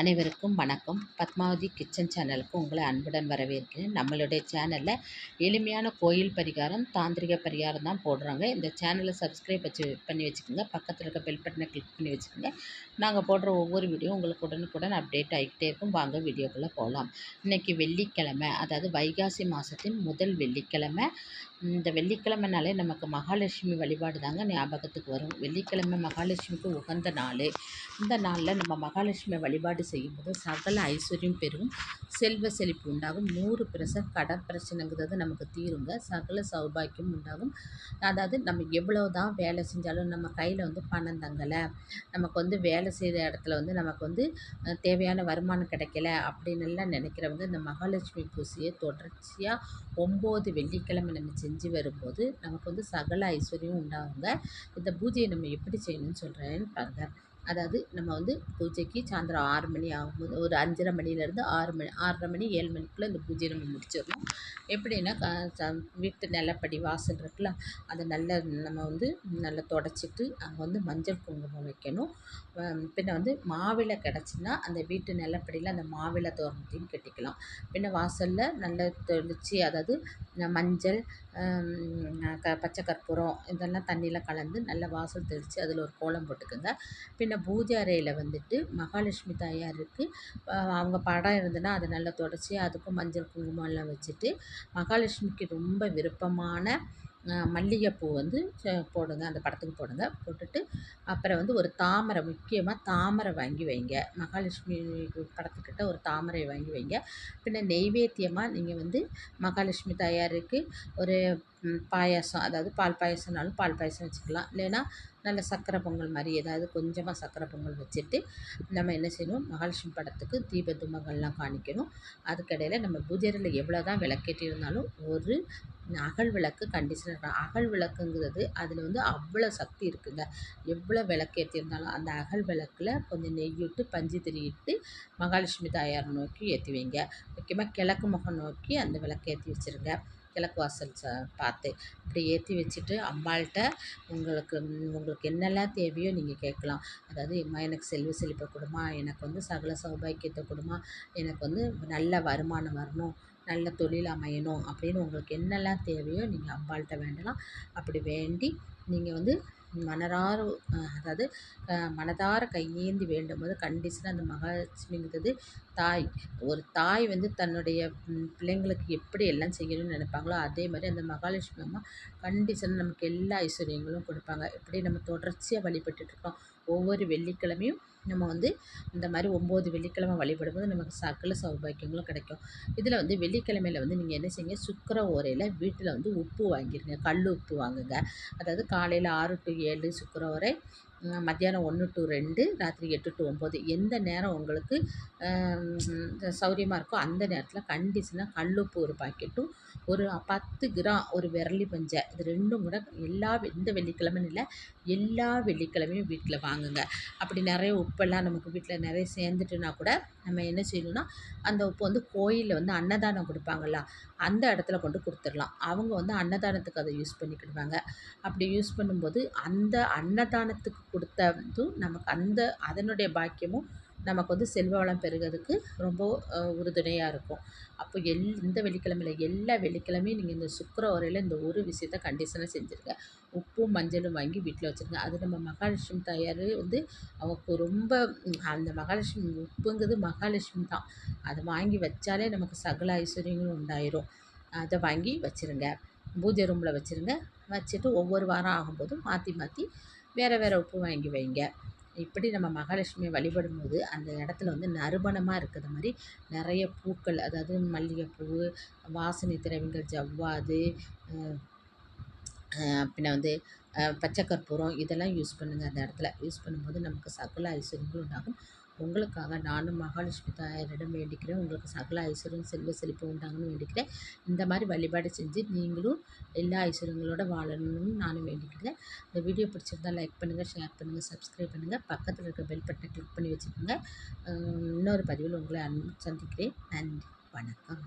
அனைவருக்கும் வணக்கம். பத்மாவதி கிச்சன் சேனலுக்கு உங்களை அன்புடன் வரவேற்கிறேன். நம்மளுடைய சேனலில் எளிமையான கோயில் பரிகாரம் தாந்திரிக பரிகாரம் தான் போடுறாங்க. இந்த சேனலை சப்ஸ்கிரைப் வச்சு பண்ணி வச்சுக்கோங்க. பக்கத்தில் இருக்க பெல் பட்டனை கிளிக் பண்ணி வச்சுக்கோங்க. நாங்கள் போடுற ஒவ்வொரு வீடியோ உங்களுக்கு உடனுக்குடன் அப்டேட் ஆகிக்கிட்டே இருக்கும். வாங்க வீடியோக்குள்ளே போகலாம் இன்றைக்கி வெள்ளிக்கிழமை அதாவது வைகாசி மாதத்தின் முதல் வெள்ளிக்கிழமை இந்த வெள்ளிக்கிழமைனாலே நமக்கு மகாலட்சுமி வழிபாடு தாங்க ஞாபகத்துக்கு வரும். வெள்ளிக்கிழமை மகாலட்சுமிக்கு உகந்த நாள். இந்த நாளில் நம்ம மகாலட்சுமி வழிபாடு செய்யும்போது சகல ஐஸ்வர்யம் பெறும் செல்வ செழிப்பு உண்டாகும். நூறு பிரசன் கடன் பிரச்சனைங்கிறது நமக்கு தீருங்க. சகல சௌபாக்கியம் உண்டாகும். அதாவது நம்ம எவ்வளோ தான் வேலை செஞ்சாலும் நம்ம கையில் வந்து பணம் தங்கலை. நமக்கு வந்து வேலை செய்கிற இடத்துல வந்து நமக்கு வந்து தேவையான வருமானம் கிடைக்கல அப்படின்னு எல்லாம் நினைக்கிறவங்க இந்த மகாலட்சுமி பூசையை தொடர்ச்சியாக ஒம்பது வெள்ளிக்கிழமை நம்ம செஞ்சு வரும்போது நமக்கு வந்து சகல ஐஸ்வர்யம் உண்டாகுங்க. இந்த பூஜையை நம்ம எப்படி செய்யணும்னு சொல்கிறேன்னு பாருங்கள் அதாவது நம்ம வந்து பூஜைக்கு சாயந்தரம் ஆறு மணி ஆகும்போது ஒரு அஞ்சரை மணிலேருந்து ஆறு மணி ஆறரை மணி ஏழு மணிக்குள்ளே இந்த பூஜையை நம்ம முடிச்சிடணும். எப்படின்னா வீட்டு நிலப்படி வாசல் இருக்குல்ல அதை நல்லா நம்ம வந்து நல்லா தொடச்சிட்டு அங்கே வந்து மஞ்சள் குங்குமம் வைக்கணும். பின்ன வந்து மாவிளை கிடச்சின்னா அந்த வீட்டு நிலப்படியில் அந்த மாவிளை தோரணத்தையும் கட்டிக்கலாம். பின்ன வாசலில் நல்லா தெளித்து அதாவது மஞ்சள் க பச்சை கற்பூரம் இதெல்லாம் தண்ணியில் கலந்து நல்லா வாசல் தெளித்து அதில் ஒரு கோலம் போட்டுக்கோங்க. பின்ன பூஜை அறையில் வந்துட்டு மகாலட்சுமி தாயாருக்கு அவங்க படம் இருந்ததுன்னா அதை நல்லா தொடச்சி அதுக்கும் மஞ்சள் குங்குமம்லாம் வச்சுட்டு மகாலட்சுமிக்கு ரொம்ப விருப்பமான மல்லிகைப்பூ வந்து போடுங்க அந்த படத்துக்கு போடுங்க போட்டுட்டு அப்புறம் வந்து ஒரு தாமரை முக்கியமாக தாமரை வாங்கி வைங்க. மகாலட்சுமி படத்துக்கிட்ட ஒரு தாமரை வாங்கி வைங்க. பின்ன நெய்வேத்தியமாக நீங்கள் வந்து மகாலட்சுமி தாயாருக்கு ஒரு பாயாசம். அதாவது பால் பாயாசம்னாலும் பால் பாயாசம் வச்சுக்கலாம். இல்லைன்னா நல்ல சக்கரை பொங்கல் மாதிரி ஏதாவது கொஞ்சமாக சக்கரை பொங்கல் வச்சுட்டு நம்ம என்ன செய்யணும்? மகாலட்சுமி படத்துக்கு தீப தும்பங்கள்லாம் காணிக்கணும். அதுக்கடையில் நம்ம பூஜையில் எவ்வளோ தான் விளக்கேற்றிருந்தாலும் ஒரு அகல் விளக்கு கண்டிஷனர் அகல் விளக்குங்கிறது அதில் வந்து அவ்வளோ சக்தி இருக்குங்க. எவ்வளோ விளக்கேற்றிருந்தாலும் அந்த அகல் விளக்கில் கொஞ்சம் நெய் விட்டு பஞ்சு திரியிட்டு மகாலட்சுமி தாயார் நோக்கி ஏற்றி வைங்க. முக்கியமாக கிழக்கு முகம் நோக்கி அந்த விளக்கு ஏற்றி வச்சுருங்க. கிழக்கு வாசல் ச பார்த்து அப்படி ஏற்றி வச்சுட்டு அம்பாள்கிட்ட உங்களுக்கு உங்களுக்கு என்னெல்லாம் தேவையோ நீங்கள் கேட்கலாம். அதாவது இம்மா எனக்கு செல்வ செழிப்பை கொடுமா எனக்கு வந்து சகல சௌபாக்கியத்தை கொடுமா எனக்கு வந்து நல்ல வருமானம் வரணும் நல்ல தொழில் அமையணும் அப்படின்னு உங்களுக்கு என்னெல்லாம் தேவையோ நீங்கள் அம்பாள்கிட்ட வேண்டலாம். அப்படி வேண்டி நீங்கள் வந்து மனதார அதாவது மனதார கையேந்தி வேண்டும் போது கண்டிஷனாக அந்த மகாலட்சுமிங்கிறது தாய். ஒரு தாய் வந்து தன்னுடைய பிள்ளைங்களுக்கு எப்படி எல்லாம் செய்யணும்னு நினைப்பாங்களோ அதே மாதிரி அந்த மகாலட்சுமி அம்மா கண்டிஷனாக நமக்கு எல்லா ஐஸ்வர்யங்களும் கொடுப்பாங்க. இப்படி நம்ம தொடர்ச்சியாக வழிபட்டுட்ருக்கோம் ஒவ்வொரு வெள்ளிக்கிழமையும் நம்ம வந்து இந்த மாதிரி ஒம்பது வெள்ளிக்கிழமை வழிபடும்போது நமக்கு சகல சௌபாக்கியங்களும் கிடைக்கும். இதில் வந்து வெள்ளிக்கிழமையில் வந்து நீங்கள் என்ன செய்யுங்க? சுக்கர ஓரையில் வீட்டில் வந்து உப்பு வாங்கிடுங்க கல் உப்பு வாங்குங்க. அதாவது காலையில் ஆறு டு ஏழு சுக்கர ஓரை மத்தியானம் ஒன்று டு ரெண்டு ராத்திரி எட்டு டு ஒம்பது எந்த நேரம் உங்களுக்கு சௌரியமாக இருக்கோ அந்த நேரத்தில் கண்டிஷனாக கல்லுப்பு ஒரு பாக்கெட்டும் ஒரு பத்து கிராம் ஒரு விரலி பஞ்சை இது ரெண்டும் கூட எல்லா எந்த வெள்ளிக்கிழமைன்னு இல்லை எல்லா வெள்ளிக்கிழமையும் வீட்டில் வாங்குங்க. அப்படி நிறைய உப்பெல்லாம் நமக்கு வீட்டில் நிறைய சேர்ந்துட்டுனா கூட நம்ம என்ன செய்யணும்னா அந்த உப்பு வந்து கோயிலில் வந்து அன்னதானம் கொடுப்பாங்களா அந்த இடத்துல கொண்டு கொடுத்துடலாம். அவங்க வந்து அன்னதானத்துக்கு அதை யூஸ் பண்ணிக்கிடுவாங்க. அப்படி யூஸ் பண்ணும்போது அந்த அன்னதானத்துக்கு கொடுத்ததும் நமக்கு அந்த அதனுடைய பாக்கியமும் நமக்கு வந்து செல்வ வளம் பெருகிறதுக்கு ரொம்ப உறுதுணையாக இருக்கும். அப்போ எல் இந்த வெள்ளிக்கிழமையில் எல்லா வெள்ளிக்கிழமையும் நீங்கள் இந்த சுக்கர உரையில் இந்த ஒரு விஷயத்த கண்டிஷனாக செஞ்சுருங்க. உப்பும் மஞ்சளும் வாங்கி வீட்டில் வச்சுருங்க. அது நம்ம மகாலட்சுமி தாயார் வந்து அவங்களுக்கு ரொம்ப அந்த மகாலட்சுமி உப்புங்கிறது மகாலட்சுமி தான். அதை வாங்கி வச்சாலே நமக்கு சகல ஐஸ்வர்யங்களும் உண்டாயிரும். அதை வாங்கி வச்சுருங்க. பூஜை ரூமில் வச்சுருங்க. வச்சுட்டு ஒவ்வொரு வாரம் ஆகும்போதும் மாற்றி மாற்றி வேறு வேறு உப்பு வாங்கி வைங்க. இப்படி நம்ம மகாலட்சுமியை வழிபடும் போது அந்த இடத்துல வந்து நறுமணமாக இருக்கிற மாதிரி நிறைய பூக்கள் அதாவது மல்லிகைப்பூ வாசனை திரவியங்கள் ஜவ்வாது பின்ன வந்து பச்சை கற்பூரம் இதெல்லாம் யூஸ் பண்ணுங்கள் அந்த இடத்துல. யூஸ் பண்ணும்போது நமக்கு சகல ஐஸ்வர்யங்களும் உண்டாகும். உங்களுக்காக நானும் மகாலட்சுமி தாயாரிடம் வேண்டிக்கிறேன். உங்களுக்கு சகல ஐஸ்வர்யம் செல்வ செழிப்பு உண்டாங்கன்னு வேண்டிக்கிறேன். இந்த மாதிரி வழிபாடு செஞ்சு நீங்களும் எல்லா ஐஸ்வர்யங்களோட வாழணும்னு நானும் வேண்டிக்கிறேன். இந்த வீடியோ பிடிச்சிருந்தா லைக் பண்ணுங்கள் ஷேர் பண்ணுங்கள் சப்ஸ்கிரைப் பண்ணுங்கள் பக்கத்தில் இருக்க பெல் பட்டனை கிளிக் பண்ணி வச்சுக்கோங்க. இன்னொரு பதிவில் உங்களை சந்திக்கிறேன். நன்றி வணக்கம்.